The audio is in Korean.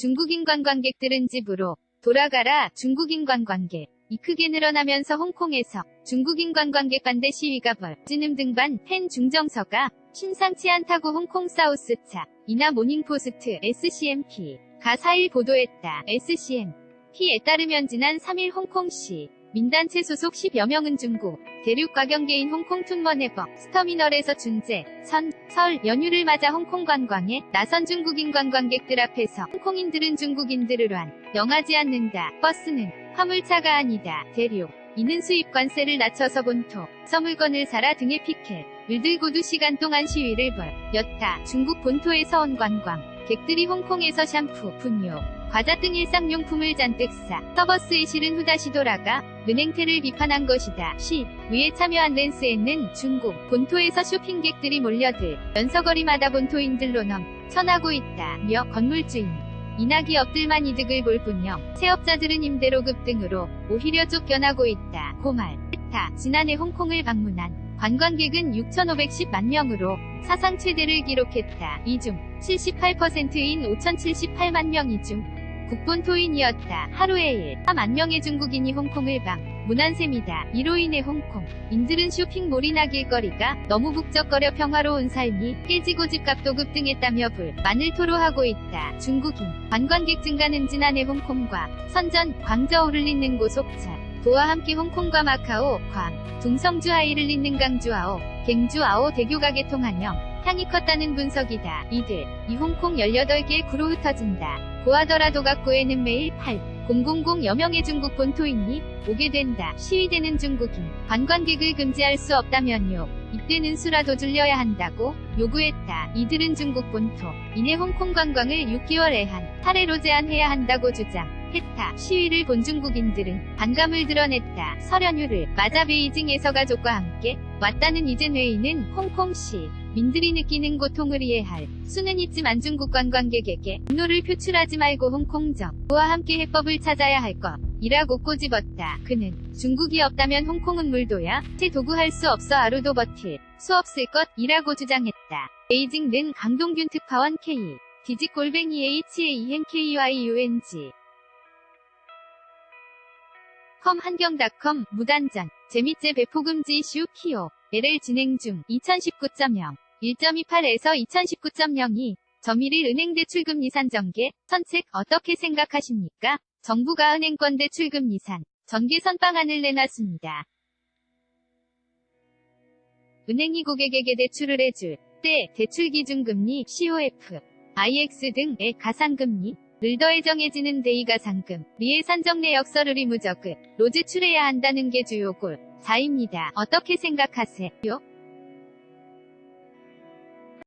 중국인 관광객들은 집으로 돌아가라 중국인 관광객. 이 크게 늘어나면서 홍콩에서 중국인 관광객 반대 시위가 벌지는 등반 팬 중정서가 심상치 않다고 홍콩 사우스차 이나 모닝포스트 SCMP 가 4일 보도했다. SCMP에 따르면 지난 3일 홍콩시 민단체 소속 10여 명은 중국 대륙 과 경계인 홍콩 툰머네버 스터미널에서 준재, 선, 설 연휴를 맞아 홍콩 관광에 나선 중국인 관광객들 앞에서 홍콩인들은 중국인들을 완 영하지 않는다. 버스는 화물차가 아니다. 대륙. 이는 수입 관세를 낮춰서 본토, 서물건을 사라 등의 피켓, 을 들고 2시간 동안 시위를 벌였다. 중국 본토에서 온 관광, 객들이 홍콩에서 샴푸, 분유, 과자 등 일상용품을 잔뜩 사 서버스에 실은 후 다시 돌아가 은행태를 비판한 것이다. 시 위에 참여한 댄스에는 중국 본토에서 쇼핑객들이 몰려들 연서거리마다 본토인들로 넘쳐나고 있다 며 건물주인 이나 기업들만 이득을 볼 뿐녕 세업자들은 임대료급 등으로 오히려 쫓겨나고 있다. 고말했다. 지난해 홍콩을 방문한 관광객은 6,510만 명으로 사상 최대를 기록했다. 이 중 78%인 5,078만 명이 중 국본 토인이었다. 하루에 1만 명의 중국인이 홍콩을 방 문한 셈이다. 이로 인해 홍콩 인들은 쇼핑몰이나 길거리가 너무 북적거려 평화로운 삶이 깨지고 집값도 급등했다며 불만을 토로하고 있다. 중국인 관광객 증가는 지난해 홍콩과 선전, 광저우를 잇는 고속철 도와 함께 홍콩과 마카오, 괌, 둥성주 하이를 잇는 강주아오, 갱주아오 대교가 개통하며 향이 컸다는 분석이다. 이들, 이 홍콩 18개의 구로 흩어진다. 고하더라도 각구에는 매일 8, 000여 명의 중국 본토인이 오게 된다. 시위되는 중국인 관광객을 금지할 수 없다면요. 이때는 수라도 줄려야 한다고 요구했다. 이들은 중국 본토 이내 홍콩 관광을 6개월 에한 차례로 제한해야 한다고 주장 했다. 시위를 본 중국인들은 반감을 드러냈다. 설 연휴를 맞아 베이징에서 가족과 함께 왔다는 이젠 회의는 홍콩시 민들이 느끼는 고통을 이해할 수는 있지만 중국 관광객에게 분노를 표출하지 말고 홍콩 정부와 함께 해법을 찾아야 할 것이라고 꼬집었다. 그는 중국이 없다면 홍콩은 물도야 제 도구할 수 없어 하루도 버틸 수 없을 것이라고 주장했다. 베이징 는 강동균 특파원 K 디지골뱅이 HAENKYUNG 컴 한경닷컴 무단전 재밌제 배포금지 이슈 키오 LL 진행 중 2019.0 1.28에서 2019.02 점일일 은행 대출금 이산 전개 선책 어떻게 생각하십니까? 정부가 은행권 대출금 이산 전개 선 방안을 내놨습니다. 은행이 고객에게 대출을 해줄 때 대출 기준 금리 COF, IX 등의 가상금리 를 더해 정해지는 대이가 상금, 리의 산정 내역서를 의무적으로 제출해야 한다는 게 주요 골. 4입니다. 어떻게 생각하세요?